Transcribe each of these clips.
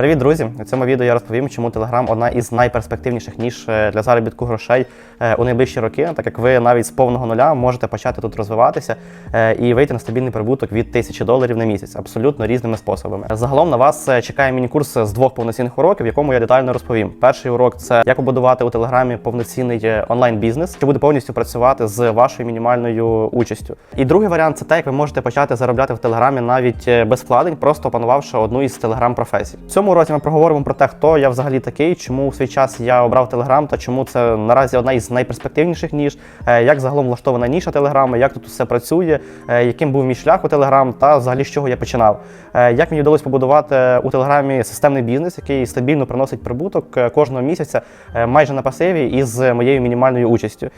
Привіт, друзі! У цьому відео я розповім, чому Telegram одна із найперспективніших ніж е, для заробітку грошей е, у найближчі роки, так як ви навіть з повного нуля можете почати тут розвиватися е, і вийти на стабільний прибуток від 1000 доларів на місяць, абсолютно різними способами. Загалом на вас чекає міні-курс з двох повноцінних уроків, в якому я детально розповім. Перший урок це як побудувати у Телеграмі повноцінний онлайн-бізнес, що буде повністю працювати з вашою мінімальною участю. І другий варіант це те, як ви можете почати заробляти в Телеграмі навіть без вкладень, просто опанувавши одну із телеграм-професій. В цьому році ми проговоримо про те, хто я взагалі такий, чому у свій час я обрав Телеграм та чому це наразі одна із найперспективніших ніж, е, як загалом влаштована ніша Телеграма, як тут все працює, е, яким був мій шлях у Телеграм та взагалі з чого я починав. Е, Як мені вдалося побудувати у Телеграмі системний бізнес, який стабільно приносить прибуток кожного місяця майже на пасиві із моєю мінімальною участю.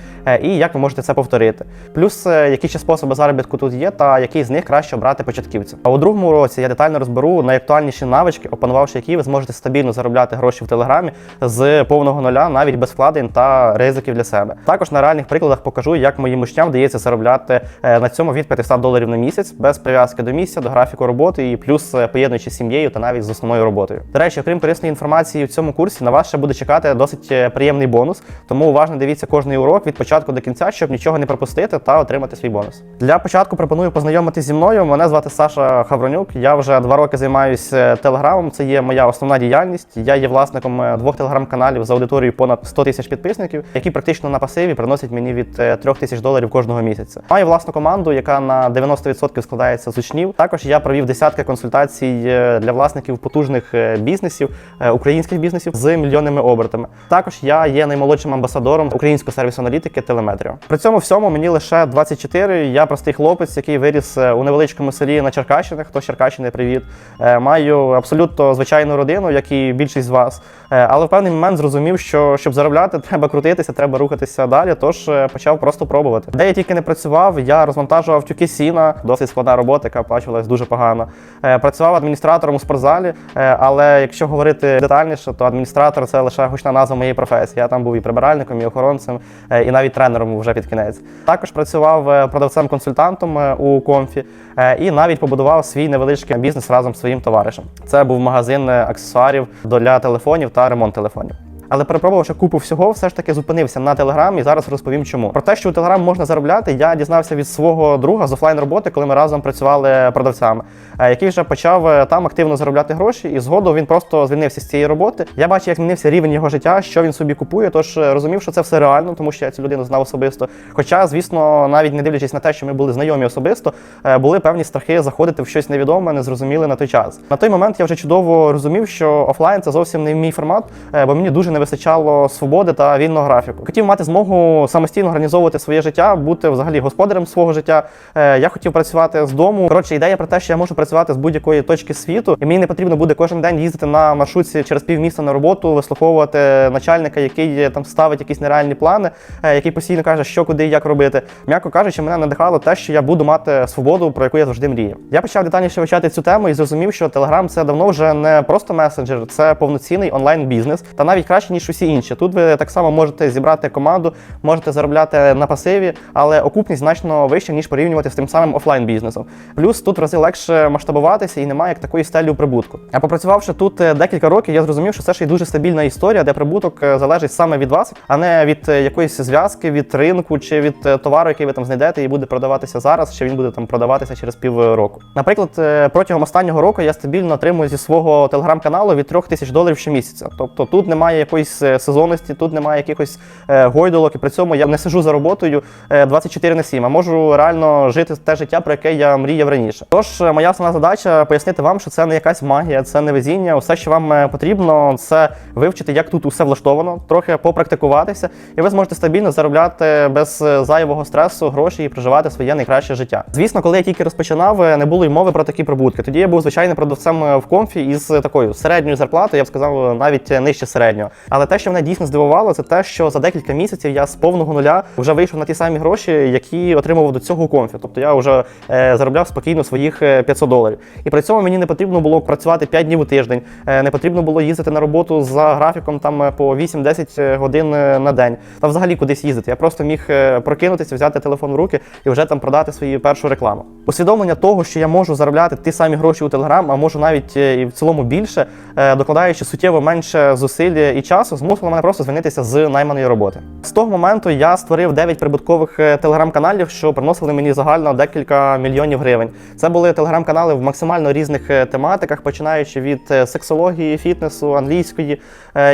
І як ви можете це повторити. Плюс які ще способи заробітку тут є, та який з них краще обрати початківцям. А у другому році я детально розберу найактуальніші навички, опанувавши які ви зможете стабільно заробляти гроші в Телеграмі з повного нуля, навіть без вкладень та ризиків для себе. Також на реальних прикладах покажу, як моїм учням вдається заробляти е, на цьому від 500 доларів на місяць без прив'язки до місця, до графіку роботи і плюс е, поєднуючи з сім'єю та навіть з основною роботою. До речі, окрім корисної інформації в цьому курсі, на вас ще буде чекати досить е, приємний бонус, тому уважно дивіться кожний урок від початку до кінця, щоб нічого не пропустити та отримати свій бонус. Для початку пропоную познайомитися зі мною. Мене звати Саша Хавронюк. Я вже два роки займаюся телеграмом. Це є моя основна діяльність. Я є власником е, двох телеграм-каналів з аудиторією понад 100 тисяч підписників, які практично на пасиві приносять мені від 3 тисяч доларів кожного місяця. Маю власну команду, яка на 90% складається з учнів. Також я провів десятки консультацій е, для власників потужних е, бізнесів, е, українських бізнесів з мільйонними обертами. Також я є наймолодшим амбасадором української сервіс-аналітики Телеметріо. При цьому всьому мені лише 24, Я простий хлопець, який виріс е, у невеличкому селі на Черкащині. Хто з Черкащини, привіт. Е, Маю абсолютно звичайну родину, як і більшість з вас. Е, Але в певний момент зрозумів, що щоб заробляти, треба крутитися, треба рухатися далі. Тож е, почав просто пробувати. Де я тільки не працював, я розвантажував тюки сіна, досить складна робота, яка оплачувалась дуже погано. Е, Працював адміністратором у спортзалі, але якщо говорити детальніше, то адміністратор це лише гучна назва моєї професії. Я там був і прибиральником, і охоронцем, і навіть тренером вже під кінець. Також працював продавцем-консультантом у комфі і навіть побудував свій невеличкий бізнес разом з своїм товаришем. Це був магазин е, аксесуарів для телефонів та ремонт телефонів. Але перепробувавши купу всього, все ж таки зупинився на Телеграм і зараз розповім чому. Про те, що у Телеграм можна заробляти, я дізнався від свого друга з офлайн роботи, коли ми разом працювали продавцями, е, який вже почав е, там активно заробляти гроші, і згодом він просто звільнився з цієї роботи. Я бачив, як змінився рівень його життя, що він собі купує. Тож е, розумів, що це все реально, тому що я цю людину знав особисто. Хоча, звісно, навіть не дивлячись на те, що ми були знайомі особисто, були певні страхи заходити в щось невідоме, незрозуміле на той час. На той момент я вже чудово розумів, що офлайн це зовсім не мій формат, бо мені дуже не вистачало свободи та вільного графіку. Хотів мати змогу самостійно організовувати своє життя, бути взагалі господарем свого життя. Е, Я хотів працювати з дому. Коротше, ідея про те, що я можу працювати з будь-якої точки світу, і мені не потрібно буде кожен день їздити на маршрутці через півміста на роботу, вислуховувати начальника, який там ставить якісь нереальні плани, е, який постійно каже, що куди і як робити. М'яко кажучи, мене надихало те, що я буду мати свободу, про яку я завжди мріяв. Я почав детальніше вивчати цю тему і зрозумів, що Telegram це давно вже не просто месенджер, це повноцінний онлайн-бізнес, та навіть краще ніж усі інші. Тут ви так само можете зібрати команду, можете заробляти на пасиві, але окупність значно вища, ніж порівнювати з тим самим офлайн-бізнесом. Плюс тут в рази легше масштабуватися і немає як такої стелі прибутку. А попрацювавши тут е, декілька років, я зрозумів, що це ще й дуже стабільна історія, де прибуток е, залежить саме від вас, а не від е, якоїсь зв'язки, від ринку чи від товару, який ви там знайдете, і буде продаватися зараз, чи він буде там продаватися через півроку. Наприклад, протягом останнього року я стабільно отримую зі свого телеграм-каналу від 3 тисяч доларів щомісяця. Тобто тут немає якоїсь е, сезонності, тут немає якихось е, гойдолок, і при цьому я не сижу за роботою е, 24 на 7, а можу реально жити те життя, про яке я мріяв раніше. Тож е, моя основна задача пояснити вам, що це не якась магія, це не везіння. Усе, що вам е, потрібно, це вивчити, як тут усе влаштовано, трохи попрактикуватися, і ви зможете стабільно заробляти без е, зайвого стресу гроші і проживати своє найкраще життя. Звісно, коли я тільки розпочинав, е, не було й мови про такі прибутки. Тоді я був звичайним продавцем е, в комфі із такою середньою зарплатою, я б сказав, навіть е, нижче середнього. Але те, що мене дійсно здивувало, це те, що за декілька місяців я з повного нуля вже вийшов на ті самі гроші, які отримував до цього конфі. Тобто я вже е, заробляв спокійно своїх е, 500 доларів. І при цьому мені не потрібно було працювати 5 днів у тиждень, е, не потрібно було їздити на роботу за графіком там е, по 8-10 годин е, на день. Та взагалі кудись їздити. Я просто міг е, прокинутися, взяти телефон в руки і вже там продати свою першу рекламу. Усвідомлення того, що я можу заробляти ті самі гроші у Telegram, а можу навіть е, і в цілому більше, е, докладаючи суттєво менше зусиль і часу, змусило мене просто звільнитися з найманої роботи. З того моменту я створив 9 прибуткових е, телеграм-каналів, що приносили мені загально декілька мільйонів гривень. Це були телеграм-канали в максимально різних е, тематиках, починаючи від е, сексології, фітнесу, англійської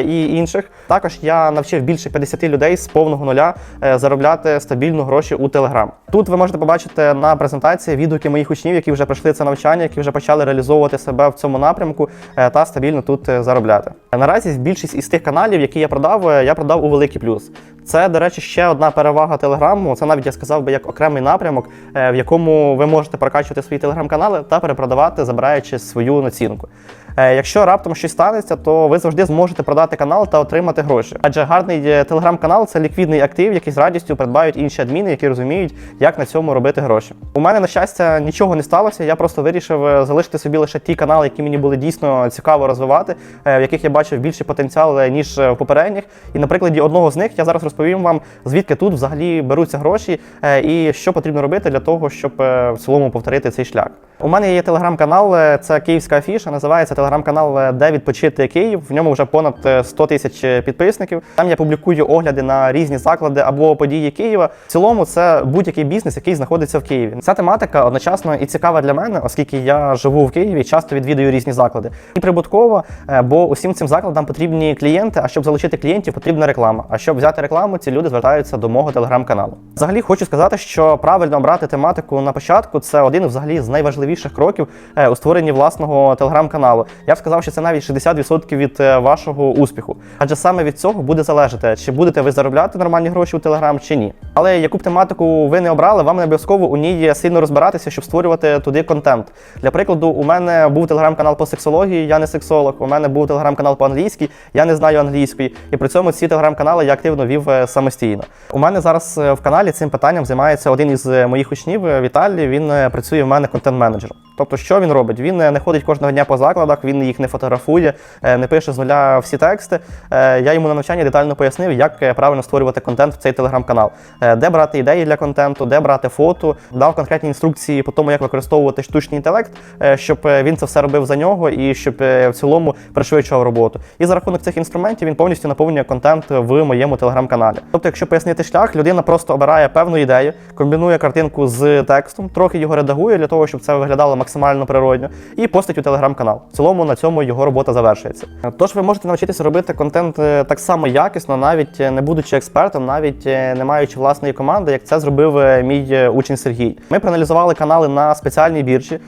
і інших. Також я навчив більше 50 людей з повного нуля заробляти стабільно гроші у Telegram. Тут ви можете побачити на презентації відгуки моїх учнів, які вже пройшли це навчання, які вже почали реалізовувати себе в цьому напрямку та стабільно тут заробляти. Наразі більшість із тих каналів, які я продав, е, я продав у великий плюс. Це, до речі, ще одна перевага Телеграму. Це навіть я сказав би як окремий напрямок, е, в якому ви можете прокачувати свої телеграм-канали та перепродавати, забираючи свою націнку. Е, Якщо раптом щось станеться, то ви завжди зможете продати канал та отримати гроші. Адже гарний телеграм-канал це ліквідний актив, який з радістю придбають інші адміни, які розуміють, як на цьому робити гроші. У мене, на щастя, нічого не сталося. Я просто вирішив залишити собі лише ті канали, які мені були дійсно цікаво розвивати, в яких я бачив більший потенціал ніж е, в попередніх. І на прикладі одного з них я зараз розповім вам, звідки тут взагалі беруться гроші е, і що потрібно робити для того, щоб е, в цілому повторити цей шлях. У мене є телеграм-канал, це Київська афіша, називається телеграм-канал Де відпочити Київ. В ньому вже понад е, 100 тисяч підписників. Там я публікую огляди на різні заклади або події Києва. В цілому це будь-який бізнес, який знаходиться в Києві. Ця тематика одночасно і цікава для мене, оскільки я живу в Києві, часто відвідую різні заклади. І прибуткова, бо усім цим закладам потрібні клієнти. А щоб залучити клієнтів, потрібна реклама. А щоб взяти рекламу, ці люди звертаються до мого телеграм-каналу. Взагалі хочу сказати, що правильно обрати тематику на початку це один взагалі з найважливіших кроків е, у створенні власного телеграм-каналу. Я б сказав, що це навіть 60% від е, вашого успіху. Адже саме від цього буде залежати, чи будете ви заробляти нормальні гроші у телеграм чи ні. Але яку б тематику ви не обрали, вам не обов'язково у ній сильно розбиратися, щоб створювати туди контент. Для прикладу, у мене був телеграм-канал по сексології, я не сексолог. У мене був телеграм-канал по англійській, я не знаю англійської. І при цьому ці телеграм-канали я активно вів е, самостійно. У мене зараз е, в каналі цим питанням займається один із е, моїх учнів Віталій. Він працює в мене контент-менеджером. Тобто, що він робить? Він е, не ходить кожного дня по закладах, він їх не фотографує, е, не пише з нуля всі тексти. Е, Я йому на навчанні детально пояснив, як правильно створювати контент в цей телеграм-канал, де брати ідеї для контенту, де брати фото, дав конкретні інструкції по тому, як використовувати штучний інтелект, щоб він це все робив за нього і щоб в цілому пришвидшував роботу. І за рахунок цих інструментів він повністю наповнює контент в моєму телеграм-каналі. Тобто, якщо пояснити шлях, людина просто обирає певну ідею, комбінує картинку з текстом, трохи його редагує для того, щоб це виглядало максимально природньо, і постить у телеграм-канал. В цілому на цьому його робота завершується. Тож ви можете навчитися робити контент е, так само якісно, навіть е, не будучи експертом, навіть е, не маючи власної команди, як це зробив мій учень Сергій. Ми проаналізували канали на спеціальній біржі,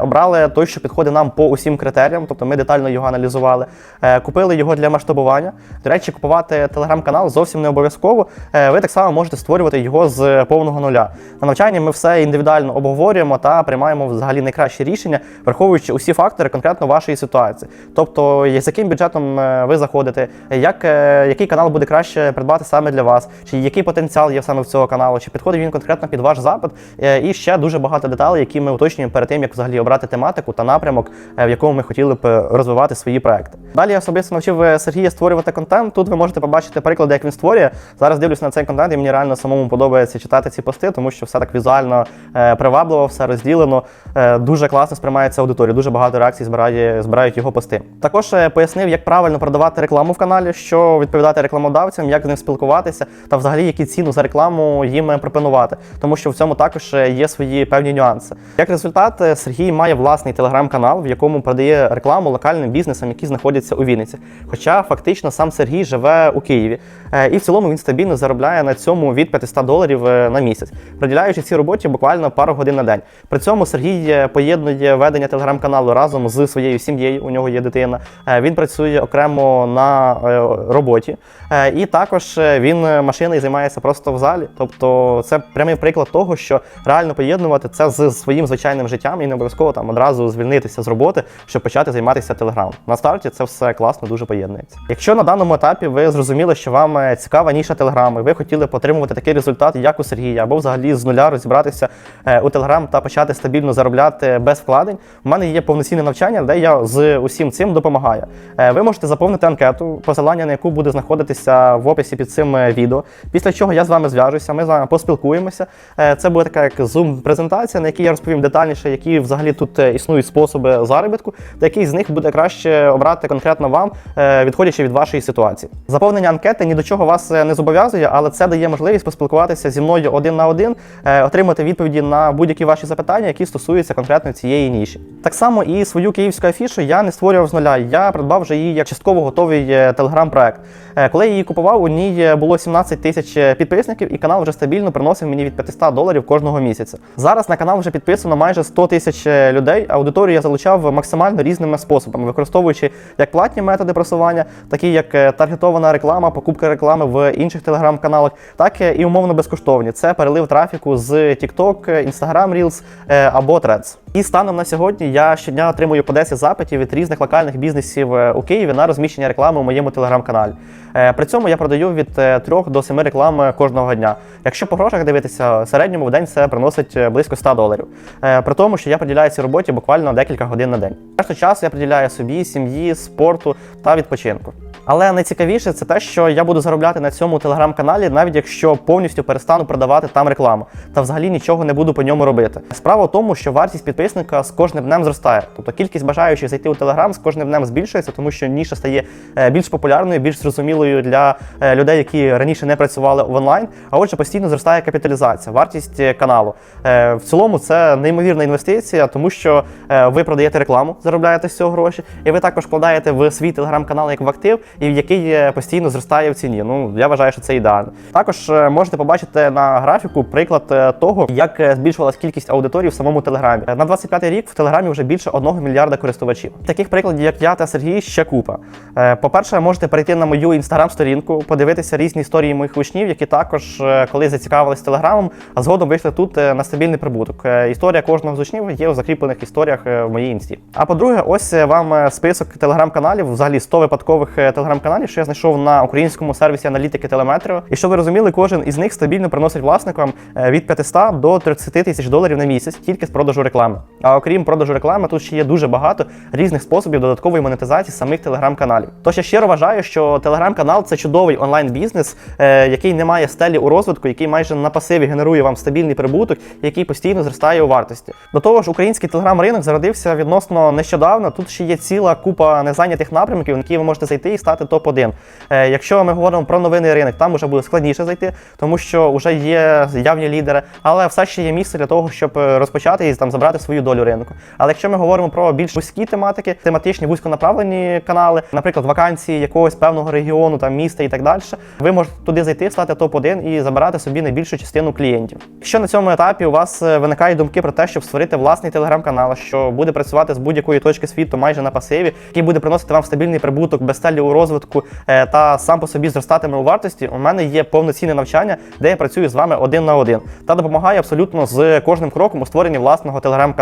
обрали той, що підходить нам по усім критеріям, тобто ми детально його аналізували, купили його для масштабування. До речі, купувати телеграм-канал зовсім не обов'язково. Ви так само можете створювати його з повного нуля. На навчанні ми все індивідуально обговорюємо та приймаємо взагалі найкращі рішення, враховуючи усі фактори конкретно вашої ситуації. Тобто, з яким бюджетом е, ви заходите, як, е, який канал буде краще придбати саме для вас, чи який потенціал є саме в цього каналу, чи підходить він конкретно під ваш запит, е, і ще дуже багато деталей, які ми уточнюємо перед тим, як взагалі обрати тематику та напрямок, в якому ми хотіли б розвивати свої проекти. Далі я особисто навчив Сергія створювати контент. Тут ви можете побачити приклади, як він створює. Зараз дивлюся на цей контент, і мені реально самому подобається читати ці пости, тому що все так візуально привабливо, все розділено. Е, дуже класно сприймається аудиторія, дуже багато реакцій збирає, збирають його пости. Також е, пояснив, як правильно продавати рекламу в каналі, що відповідати рекламодавцям, як з ним спілкуватися, та взагалі які ціну за рекламу їм е, пропонувати, тому що в цьому також е, є свої певні нюанси. Як результат, Сергій має власний телеграм-канал, в якому продає рекламу локальним бізнесам, які знаходяться у Вінниці. Хоча фактично сам Сергій живе у Києві, і в цілому він стабільно заробляє на цьому від 500 доларів на місяць, приділяючи цій роботі буквально пару годин на день. При цьому Сергій поєднує ведення телеграм-каналу разом з своєю сім'єю. У нього є дитина. Е, Він працює окремо на е, роботі, Е, і також він машиною займається просто в залі. Тобто, це прямий приклад того, що реально поєднувати це з своїм звичайним життям і не обов'язково там одразу звільнитися з роботи, щоб почати займатися телеграм. На старті це все класно, дуже поєднується. Якщо на даному етапі ви зрозуміли, що вам цікава ніша телеграми, ви хотіли отримувати такий результат, як у Сергія, або взагалі з нуля розібратися у телеграм та почати стабільно заробляти без вкладень. У мене є повноцінне навчання, де я з усім цим допомагаю. Е, Ви можете заповнити анкету, посилання на яку буде знаходитися в описі під цим е, відео. Після чого я з вами зв'яжуся, ми з вами поспілкуємося. Е, Це буде така як зум-презентація, на якій я розповім детальніше, які взагалі тут е, існують способи заробітку, та який з них буде краще обрати конкретно вам, е, відходячи від вашої ситуації. Заповнення анкети ні до чого вас е, не зобов'язує, але це дає можливість поспілкуватися зі мною один на один, е, отримати відповіді на будь-які ваші запитання, які стосуються конкретно цієї ніші. Так само і свою київську афішу я не створював з нуля. Я придбав вже її як частково готовий е, телеграм-проект. Е, Коли я її купував, у ній е, було 17 тисяч підписників, і канал вже стабільно приносив мені від 500 доларів кожного місяця. Зараз на канал вже підписано майже 100 тисяч людей. Аудиторію я залучав максимально різними способами, використовуючи як платні методи просування, такі як таргетована реклама, покупка реклами в інших телеграм-каналах, так і умовно безкоштовні. Це перелив трафіку з TikTok, Instagram Reels або Threads. І станом на сьогодні я щодня отримую по 10 запитів від різних локальних бізнесів е, у Києві на розміщення реклами у моєму телеграм-каналі. Е, При цьому я продаю від 3 до 7 реклам е, кожного дня. Якщо по грошах дивитися, середньому в день це приносить е, близько 100 доларів. Е, При тому, що я приділяю цій роботі буквально декілька годин на день. Решту часу я приділяю собі, сім'ї, спорту та відпочинку. Але найцікавіше це те, що я буду заробляти на цьому телеграм-каналі, навіть якщо повністю перестану продавати там рекламу та взагалі нічого не буду по ньому робити. Справа в тому, що вартість підписника з кожним днем зростає. Тобто кількість бажаючих зайти у телеграм з кожним днем збільшується, тому що ніша стає е, більш популярною, більш зрозумілою для е, людей, які раніше не працювали в онлайн. А отже, постійно зростає капіталізація, вартість е, каналу. В цілому це неймовірна інвестиція, тому що ви продаєте рекламу, заробляєте з цього гроші, і ви також вкладаєте в свій телеграм-канал як в актив, і в який постійно зростає в ціні. Ну я вважаю, що це ідеально. Також можете побачити на графіку приклад того, як збільшувалась кількість аудиторії в самому телеграмі. На 25-й рік в телеграмі вже більше 1 мільярда користувачів. Таких прикладів, як я та Сергій, ще купа. Е, По-перше, можете перейти на мою інстаграм-сторінку, подивитися різні історії моїх учнів, які також, е, коли зацікавились телеграмом, а згодом вийшли тут е, на стабільний прибуток. Історія кожного з учнів є у закріплених історіях в моїй інсті. А по-друге, ось вам список телеграм-каналів, взагалі 100 випадкових телеграм-каналів, що я знайшов на українському сервісі аналітики Телеметріо. І щоб ви розуміли, кожен із них стабільно приносить власникам від 500 до 30 тисяч доларів на місяць тільки з продажу реклами. А окрім продажу реклами, тут ще є дуже багато різних способів додаткової монетизації самих телеграм-каналів. Тож я щиро вважаю, що телеграм-канал це чудовий онлайн-бізнес, е, який не має стелі у розвитку, який майже на пасиві генерує вам стабільний прибуток, який постійно зростає у вартості. До того ж, український телеграм-ринок зародився відносно нещодавно. Тут ще є ціла купа незайнятих напрямків, на які ви можете зайти і стати топ-1. Е, якщо ми говоримо про новинний ринок, там вже буде складніше зайти, тому що вже є явні лідери, але все ще є місце для того, щоб е, розпочати і там забрати свою долю ринку. Але якщо ми говоримо про більш вузькі тематики, тематичні вузьконаправлені канали, наприклад, вакансії якогось певного регіону, там міста і так далі, ви можете туди зайти, стати топ-1 і забирати собі найбільшу частину клієнтів. Якщо на цьому етапі у вас е, виникають думки про те, щоб створити власний телеграм-канал, що буде працювати з будь-якої точки світу майже на пасиві, який буде приносити вам стабільний прибуток без стелі у розвитку е, та сам по собі зростатиме у вартості, у мене є повноцінне навчання, де я працюю з вами один на один та допомагаю абсолютно з кожним кроком у створенні власного телеграм-каналу.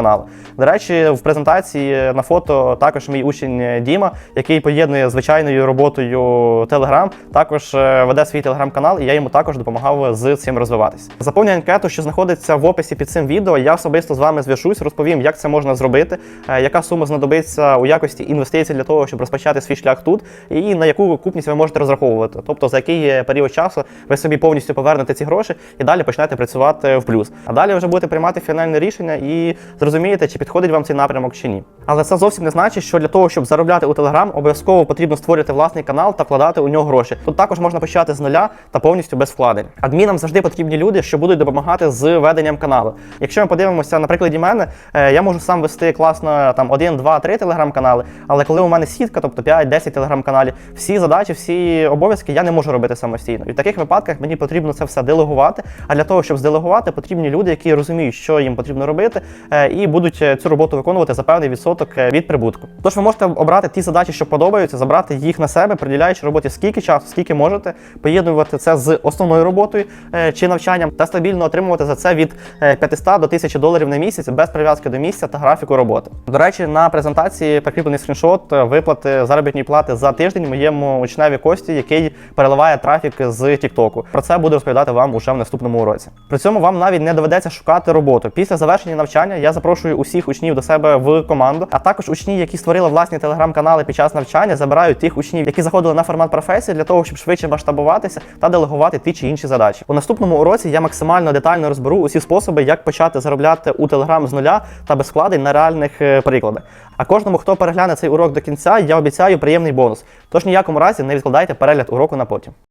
До речі, в презентації на фото також мій учень Діма, який поєднує звичайною роботою Телеграм, також е, веде свій телеграм-канал, і я йому також допомагав з цим розвиватися. Заповнюй анкету, що знаходиться в описі під цим відео. Я особисто з вами зв'яжусь, розповім, як це можна зробити, е, яка сума знадобиться у якості інвестицій для того, щоб розпочати свій шлях тут, і на яку окупність ви можете розраховувати. Тобто за який е, період часу ви собі повністю повернете ці гроші і далі почнете працювати в плюс. А далі вже будете приймати фінальне рішення і зрозумієте, чи підходить вам цей напрямок чи ні. Але це зовсім не значить, що для того, щоб заробляти у Telegram, обов'язково потрібно створити власний канал та вкладати у нього гроші. Тут також можна почати з нуля та повністю без вкладень. Адмінам завжди потрібні люди, що будуть допомагати з веденням каналу. Якщо ми подивимося на прикладі мене, е, я можу сам вести класно там 1, 2, 3 телеграм-канали, але коли у мене сітка, тобто 5-10 телеграм-каналів, всі задачі, всі обов'язки я не можу робити самостійно. І в таких випадках мені потрібно це все делегувати. А для того, щоб зделегувати, потрібні люди, які розуміють, що їм потрібно робити, е, і будуть е, цю роботу виконувати за певний відсоток від прибутку. Тож ви можете обрати ті задачі, що подобаються, забрати їх на себе, приділяючи роботі скільки часу, скільки можете, поєднувати це з основною роботою е, чи навчанням та стабільно отримувати за це від е, 500 до 1000 доларів на місяць без прив'язки до місця та графіку роботи. До речі, на презентації прикріплений скріншот е, виплати заробітної плати за тиждень моєму учневі Кості, який переливає трафік з Тіктоку. Про це буду розповідати вам уже в наступному уроці. При цьому вам навіть не доведеться шукати роботу. Після завершення навчання я запрошую усіх учнів до себе в команду, а також учні, які створили власні телеграм-канали під час навчання, забирають тих учнів, які заходили на формат професії для того, щоб швидше масштабуватися та делегувати ті чи інші задачі. У наступному уроці я максимально детально розберу усі способи, як почати заробляти у Телеграм з нуля та без вкладень на реальних е, прикладах. А кожному, хто перегляне цей урок до кінця, я обіцяю приємний бонус. Тож ніякому разі не відкладайте перегляд уроку на потім.